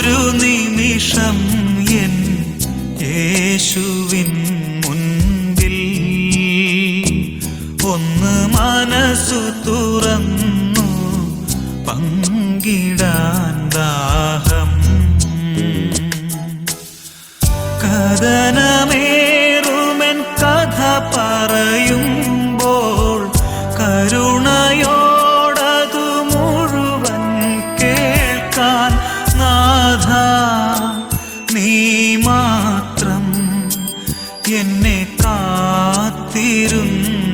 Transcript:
ഒരു നിമിഷം എൻ യേശുവിൻ മുൻപിൽ. ഒന്ന് മനസ്സു തുറന്നു പങ്കിടാൻ എന്നെ കാത്തിരുന്നു.